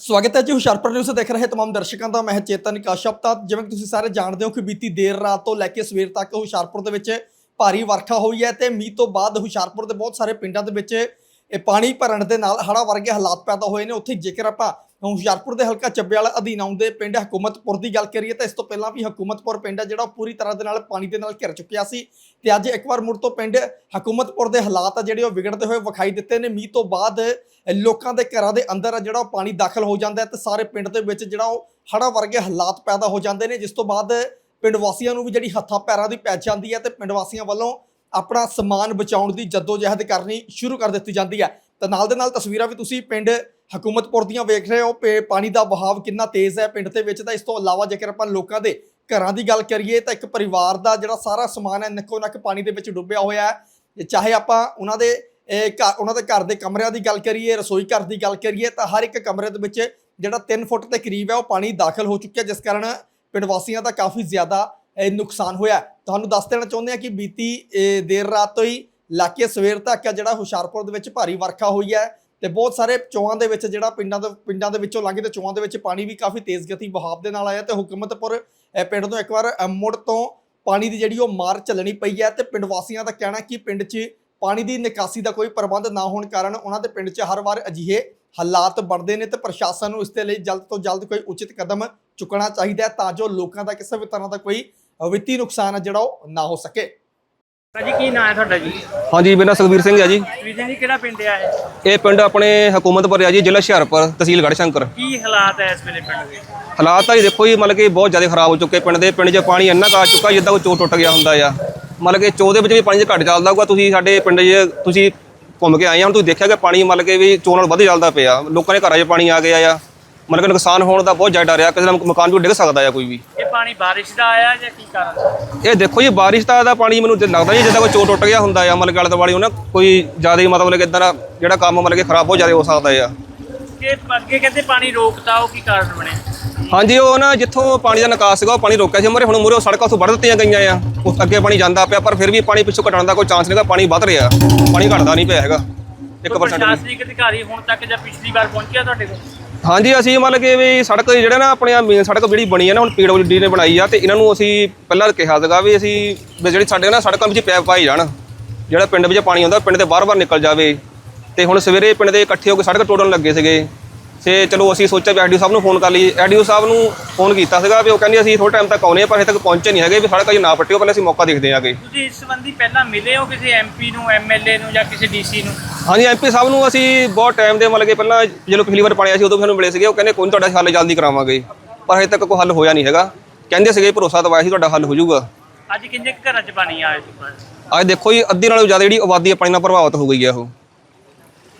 ਸਵਾਗਤ ਹੈ ਜੀ ਹੁਸ਼ਿਆਰਪੁਰ ਨਿਊਜ਼ ਦੇਖ ਰਹੇ ਤਮਾਮ ਦਰਸ਼ਕਾਂ ਦਾ। ਮੈਂ ਚੇਤਨ ਕਾਸ਼ਪ ਤਾਂ ਜਿਵੇਂ ਕਿ ਤੁਸੀਂ ਸਾਰੇ ਜਾਣਦੇ ਹੋ ਕਿ ਬੀਤੀ ਦੇਰ ਰਾਤ ਤੋਂ ਲੈ ਕੇ ਸਵੇਰ ਤੱਕ ਹੁਸ਼ਿਆਰਪੁਰ ਦੇ ਵਿੱਚ ਭਾਰੀ ਵਰਖਾ ਹੋਈ ਹੈ ਤੇ ਮੀਂਹ ਤੋਂ ਬਾਅਦ ਹੁਸ਼ਿਆਰਪੁਰ ਦੇ ਬਹੁਤ ਸਾਰੇ ਪਿੰਡਾਂ ਦੇ ਵਿੱਚ ਇਹ ਪਾਣੀ ਭਰਨ ਦੇ ਨਾਲ ਹੜ੍ਹਾਂ ਵਰਗੇ ਹਾਲਾਤ ਪੈਦਾ ਹੋਏ ਨੇ। ਉੱਥੇ ਜੇਕਰ ਆਪਾਂ ਹੁਸ਼ਿਆਰਪੁਰ ਦੇ ਹਲਕਾ ਚੱਬੇ ਵਾਲਾ ਅਧੀਨ ਆਉਂਦੇ ਪਿੰਡ ਹਕੂਮਤਪੁਰ ਦੀ ਗੱਲ ਕਰੀਏ ਤਾਂ ਇਸ ਤੋਂ ਪਹਿਲਾਂ ਵੀ ਹਕੂਮਤਪੁਰ ਪਿੰਡ ਹੈ ਜਿਹੜਾ ਉਹ ਪੂਰੀ ਤਰ੍ਹਾਂ ਦੇ ਨਾਲ ਪਾਣੀ ਦੇ ਨਾਲ ਘਿਰ ਚੁੱਕਿਆ ਸੀ ਤੇ ਅੱਜ ਇੱਕ ਵਾਰ ਮੁੜ ਤੋਂ ਪਿੰਡ ਹਕੂਮਤਪੁਰ ਦੇ ਹਾਲਾਤ ਆ ਜਿਹੜੇ ਉਹ ਵਿਗੜਦੇ ਹੋਏ ਵਿਖਾਈ ਦਿੱਤੇ ਨੇ। ਮੀਂਹ ਤੋਂ ਬਾਅਦ ਲੋਕਾਂ ਦੇ ਘਰਾਂ ਦੇ ਅੰਦਰ ਜਿਹੜਾ ਉਹ ਪਾਣੀ ਦਾਖਲ ਹੋ ਜਾਂਦਾ ਹੈ ਤੇ ਸਾਰੇ ਪਿੰਡ ਦੇ ਵਿੱਚ ਜਿਹੜਾ ਉਹ ਹੜ੍ਹਾਂ ਵਰਗੇ ਹਾਲਾਤ ਪੈਦਾ ਹੋ ਜਾਂਦੇ ਨੇ, ਜਿਸ ਤੋਂ ਬਾਅਦ ਪਿੰਡ ਵਾਸੀਆਂ ਨੂੰ ਵੀ ਜਿਹੜੀ ਹੱਥਾਂ ਪੈਰਾਂ ਦੀ ਪੈ ਜਾਂਦੀ ਹੈ ਤੇ ਪਿੰਡ ਵਾਸੀਆਂ ਵੱਲੋਂ ਆਪਣਾ ਸਮਾਨ ਬਚਾਉਣ ਦੀ ਜਦੋਜਹਿਦ ਕਰਨੀ ਸ਼ੁਰੂ ਕਰ ਦਿੱਤੀ ਜਾਂਦੀ ਹੈ। ਤਾਂ ਨਾਲ ਦੇ ਨਾਲ ਤਸਵੀਰਾਂ ਵੀ ਤੁਸੀਂ ਪਿੰਡ ਹਕੂਮਤਪੁਰ ਦੀਆਂ ਵੇਖ ਰਹੇ ਹੋ, ਪੇ- ਪਾਣੀ ਦਾ ਵਹਾਵ ਕਿੰਨਾ ਤੇਜ਼ ਹੈ ਪਿੰਡ ਦੇ ਵਿੱਚ। ਤਾਂ ਇਸ ਤੋਂ ਇਲਾਵਾ ਜੇਕਰ ਆਪਾਂ ਲੋਕਾਂ ਦੇ ਘਰਾਂ ਦੀ ਗੱਲ ਕਰੀਏ, ਤਾਂ ਇੱਕ ਪਰਿਵਾਰ ਦਾ ਜਿਹੜਾ ਸਾਰਾ ਸਮਾਨ ਹੈ, ਨੱਕੋ ਨੱਕ ਪਾਣੀ ਦੇ ਵਿੱਚ ਡੁੱਬਿਆ ਹੋਇਆ ਹੈ। ਚਾਹੇ ਆਪਾਂ ਉਹਨਾਂ ਦੇ, ਇਹ ਘਰ ਉਹਨਾਂ ਦੇ ਘਰ ਦੇ ਕਮਰਿਆਂ ਦੀ ਗੱਲ ਕਰੀਏ, ਰਸੋਈ ਘਰ ਦੀ ਗੱਲ ਕਰੀਏ, ਤਾਂ ਹਰ ਇੱਕ ਕਮਰੇ ਦੇ ਵਿੱਚ ਜਿਹੜਾ 3 ਫੁੱਟ ਦੇ ਕਰੀਬ ਹੈ, ਉਹ ਪਾਣੀ ਦਾਖਲ ਹੋ ਚੁੱਕਿਆ ਜਿਸ ਕਾਰਨ ਪਿੰਡ ਵਾਸੀਆਂ ਦਾ ਕਾਫੀ ਜ਼ਿਆਦਾ ਨੁਕਸਾਨ ਹੋਇਆ ਤੁਹਾਨੂੰ ਦੱਸ ਦੇਣਾ ਚਾਹੁੰਦੇ ਹਾਂ ਕਿ ਬੀਤੀ ਦੇਰ ਰਾਤ ਤੋਂ ਹੀ ਲਾਕੇ ਸਵੇਰ ਤੱਕ ਜਿਹੜਾ ਹੁਸ਼ਿਆਰਪੁਰ ਦੇ ਵਿੱਚ ਭਾਰੀ ਵਰਖਾ ਹੋਈ ਹੈ। ਤੇ ਬਹੁਤ ਸਾਰੇ ਚੋਆਂ ਦੇ ਵਿੱਚ ਜਿਹੜਾ ਪਿੰਡਾਂ ਦੇ ਪਿੰਡਾਂ ਦੇ ਵਿੱਚੋਂ ਲੰਘਦੇ ਚੋਆਂ ਦੇ ਵਿੱਚ ਪਾਣੀ ਵੀ ਕਾਫੀ ਤੇਜ਼ ਗਤੀ ਵਹਾਅ ਦੇ ਨਾਲ ਆਇਆ ਤੇ ਹੁਕਮਤਪੁਰ ਪਿੰਡ ਤੋਂ ਇੱਕ ਵਾਰ ਮੁੜ ਤੋਂ ਪਾਣੀ ਦੀ ਜਿਹੜੀ ਉਹ ਮਾਰ ਚੱਲਣੀ ਪਈ ਹੈ ਤੇ ਪਿੰਡ ਵਾਸੀਆਂ ਦਾ ਕਹਿਣਾ ਕਿ ਪਿੰਡ 'ਚ ਪਾਣੀ ਦੀ ਨਿਕਾਸੀ ਦਾ ਕੋਈ ਪ੍ਰਬੰਧ ਨਾ ਹੋਣ ਕਾਰਨ ਉਹਨਾਂ ਦੇ ਪਿੰਡ 'ਚ ਹਰ ਵਾਰ ਅਜਿਹੇ ਹਾਲਾਤ ਬਣਦੇ ਨੇ ਤੇ ਪ੍ਰਸ਼ਾਸਨ ਨੂੰ ਇਸ ਦੇ ਲਈ ਜਲਦ ਤੋਂ ਜਲਦ ਕੋਈ ਉਚਿਤ ਕਦਮ ਚੁੱਕਣਾ ਚਾਹੀਦਾ ਹੈ ਤਾਂ ਜੋ ਲੋਕਾਂ ਦਾ ਕਿਸੇ ਵੀ ਤਰ੍ਹਾਂ ਦਾ ਕੋਈ ਵਿੱਤੀ ਨੁਕਸਾਨ ਹੈ ਜਿਹੜਾ ਉਹ ਨਾ ਹੋ ਸਕੇ। ਭਾਜੀ ਕੀ ਨਾਂ ਹੈ ਤੁਹਾਡਾ ਜੀ? ਹਾਂਜੀ ਮੇਰਾ ਸੁਖਵੀਰ ਸਿੰਘ ਹੈ ਜੀ। ਵਿਜਨ ਜੀ ਕਿਹੜਾ ਪਿੰਡ ਆ ਇਹ? ਇਹ ਪਿੰਡ ਆਪਣੇ ਹਕੂਮਤਪੁਰ ਹੈ ਜੀ ਜ਼ਿਲ੍ਹਾ ਹੁਸ਼ਿਆਰਪੁਰ ਤਹਿਸੀਲ ਗੜਸ਼ੰਕਰ ਕੀ ਹਾਲਾਤ ਹੈ ਇਸ ਵੇਲੇ ਪਿੰਡ ਦੇ? ਹਾਲਾਤ ਤਾਂ ਜੀ ਦੇਖੋ ਜੀ ਮਤਲਬ ਕਿ ਬਹੁਤ ਜ਼ਿਆਦਾ ਖਰਾਬ ਹੋ ਚੁੱਕੇ ਪਿੰਡ ਦੇ। ਪਿੰਡ 'ਚ ਪਾਣੀ ਇੰਨਾ ਕੁ ਆ ਚੁੱਕਾ ਜਿੱਦਾਂ ਕੋਈ ਚੋ ਟੁੱਟ ਗਿਆ ਹੁੰਦਾ ਆ। ਮਤਲਬ ਕਿ ਚੋ ਦੇ ਵਿੱਚ ਵੀ ਪਾਣੀ ਘੱਟ ਚੱਲਦਾ ਹੋਊਗਾ ਤੁਸੀਂ ਸਾਡੇ ਪਿੰਡ 'ਚ ਤੁਸੀਂ ਘੁੰਮ ਕੇ ਆਏ ਆ ਹੁਣ ਤੁਸੀਂ ਦੇਖਿਆ ਕਿ ਪਾਣੀ ਮਤਲਬ ਕਿ ਵੀ ਚੋ ਨਾਲ ਵੱਧ ਚੱਲਦਾ ਪਿਆ। ਲੋਕਾਂ ਦੇ ਘਰਾਂ 'ਚ ਪਾਣੀ ਆ ਗਿਆ ਆ। ਮਤਲਬ ਕਿ ਨੁਕਸਾਨ ਹੋਣ ਦਾ ਬਹੁਤ ਜ਼ਿਆਦਾ ਡਰ ਆ ਕਿਸੇ ਦਾ ਮਕਾਨ ਵੀ ਡਿੱਗ ਸਕਦਾ ਆ ਕੋਈ ਵੀ। ਇਹ ਪਾਣੀ ਬਾਰਿਸ਼ ਦਾ ਆਇਆ ਜਾਂ ਕੀ ਕਾਰਨ? ਇਹ ਦੇਖੋ ਜੀ ਬਾਰਿਸ਼ ਦਾ ਦਾ ਪਾਣੀ ਮੈਨੂੰ ਤੇ ਲੱਗਦਾ ਜੀ ਜਿੱਦਾਂ ਕੋਈ ਚੋ ਟੁੱਟ ਗਿਆ ਹੁੰਦਾ ਆ ਮਤਲਬ ਕਿ ਆਲੇ ਦੁਆਲੇ ਉਹਨਾਂ ਕੋਈ ਜ਼ਿਆਦਾ ਹੀ ਮਤਲਬ ਕਿ ਇਦਾਂ ਦਾ ਜਿਹੜਾ ਕੰਮ ਮਤਲਬ ਕਿ ਖਰਾਬ ਬਹੁਤ ਜ਼ਿਆਦਾ ਹੋ ਸਕਦਾ ਆ। ਕਿ ਅੱਗੇ ਕਹਿੰਦੇ ਪਾਣੀ ਰੋਕਤਾ ਉਹ ਕੀ ਕਾਰਨ ਬਣਿਆ? ਹਾਂਜੀ ਉਹ ਨਾ ਜਿੱਥੋਂ ਪਾਣੀ ਦਾ ਨਿਕਾਸ ਸੀਗਾ ਉਹ ਪਾਣੀ ਰੋਕਿਆ ਸੀ ਮਰੇ ਹੁਣ ਉਹ ਸੜਕਾਂ ਤੋਂ ਵੱਢ ਦਿੱਤੀਆਂ ਗਈਆਂ ਆ। ਉਸ ਅੱਗੇ ਪਾਣੀ ਜਾਂਦਾ ਪਿਆ ਪਰ ਫਿਰ ਵੀ ਪਾਣੀ ਪਿੱਛੋਂ ਘਟਣ ਦਾ ਕੋਈ ਚਾਂਸ ਨਹੀਂਗਾ ਪਾਣੀ ਵੱਧ ਰਿਹਾ। ਪਾਣੀ ਘਟਦਾ ਨਹੀਂ ਪਿਆ ਹੈਗਾ 1% ਕੋਈ ਵੀ। ਪ੍ਰਸ਼ਾਸਨਿਕ ਅਧਿਕਾਰੀ ਹੁਣ ਤੱਕ ਜਾਂ ਪਿਛਲੀ ਵਾਰ ਪਹੁੰਚਿਆ ਤੁਹਾਡੇ ਕੋਲ? ਹਾਂਜੀ, ਅਸੀਂ ਮਤਲਬ ਕਿ ਵੀ ਸੜਕ ਜਿਹੜਾ ਨਾ ਆਪਣੇ ਮੇਨ ਸੜਕ ਜਿਹੜੀ ਬਣੀ ਹੈ ਨਾ, ਹੁਣ ਪੀਡਬਲਯੂਡੀ ਨੇ ਬਣਾਈ ਆ, ਤੇ ਇਹਨਾਂ ਨੂੰ ਅਸੀਂ ਪਹਿਲਾਂ ਕਿਹਾ ਸੀਗਾ ਵੀ ਅਸੀਂ ਵੀ ਜਿਹੜੀ ਸਾਡੇ ਨਾ ਸੜਕਾਂ ਵਿੱਚ ਪੈਪ ਪਾਈ ਜਾਣ, ਜਿਹੜਾ ਪਿੰਡ ਵਿੱਚ ਪਾਣੀ ਆਉਂਦਾ, ਪਿੰਡ ਦੇ ਬਾਹਰ-ਬਾਹਰ ਨਿਕਲ ਜਾਵੇ। ਤੇ ਹੁਣ ਸਵੇਰੇ ਪਿੰਡ ਦੇ ਇਕੱਠੇ ਹੋ ਕੇ ਸੜਕ ਟੋੜਨ ਲੱਗੇ ਸੀਗੇ। ਤੇ ਚਲੋ ਅਸੀਂ ਸੋਚਿਆ ਵੀ ਐਡੀਓ ਸਾਹਿਬ ਨੂੰ ਫੋਨ ਕਰ ਲਈਏ। ਐਡੀਓ ਸਾਹਿਬ ਨੂੰ ਫੋਨ ਕੀਤਾ ਸੀਗਾ ਵੀ ਉਹ ਕਹਿੰਦੇ ਅਸੀਂ ਥੋੜੇ ਟਾਈਮ ਤੱਕ ਆਉਨੇ ਆ ਪਰ ਹਜੇ ਤੱਕ ਪਹੁੰਚੇ ਨਹੀਂ ਹੈਗੇ, ਵੀ ਸੜਕ ਅਜੇ ਨਾ ਪੱਟਿਓ ਪਹਿਲਾਂ ਅਸੀਂ ਮੌਕਾ ਦੇਖਦੇ ਆਂਗੇ ਤੁਸੀਂ ਇਸ ਸੰਬੰਧੀ ਪਹਿਲਾਂ ਮਿਲੇ ਹੋ ਕਿਸੇ ਐਮਪੀ ਨੂੰ ਐਮਐਲਏ ਨੂੰ ਜਾਂ ਕਿਸੇ ਡੀਸੀ ਨੂੰ? ਹਾਂਜੀ ਐਮਪੀ ਸਾਹਿਬ ਨੂੰ ਅਸੀਂ ਬਹੁਤ ਟਾਈਮ ਦੇ ਮਤਲਬ ਕਿ ਪਹਿਲਾਂ ਜਦੋਂ ਪਿਛਲੀ ਵਾਰ ਪਾਣੀ ਆਇਆ ਸੀ ਉਦੋਂ ਵੀ ਸਾਨੂੰ ਮਿਲੇ ਸੀਗੇ। ਉਹ ਕਹਿੰਦੇ ਕੋਈ ਨੀ ਤੁਹਾਡਾ ਹੱਲ ਜਲਦੀ ਕਰਾਵਾਂਗੇ। ਪਰ ਹਜੇ ਤੱਕ ਕੋਈ ਹੱਲ ਹੋਇਆ ਨਹੀਂ ਹੈਗਾ। ਕਹਿੰਦੇ ਸੀਗੇ ਭਰੋਸਾ ਦਵਾਇਆ ਸੀ ਤੁਹਾਡਾ ਹੱਲ ਹੋ ਜਾਊਗਾ। ਅੱਜ ਕਿੰਨੇ ਘਰਾਂ 'ਚ ਪਾਣੀ ਆਇਆ ਅੱਜ ਦੇਖੋ ਜੀ ਅੱਧੀ ਨਾਲੋਂ ਜ਼ਿਆਦਾ ਜਿਹੜੀ ਆਬਾਦੀ ਪਾਣੀ ਨਾਲ ਪ੍ਰਭਾਵਿਤ ਹੋ ਗਈ ਹੈ ਉਹ।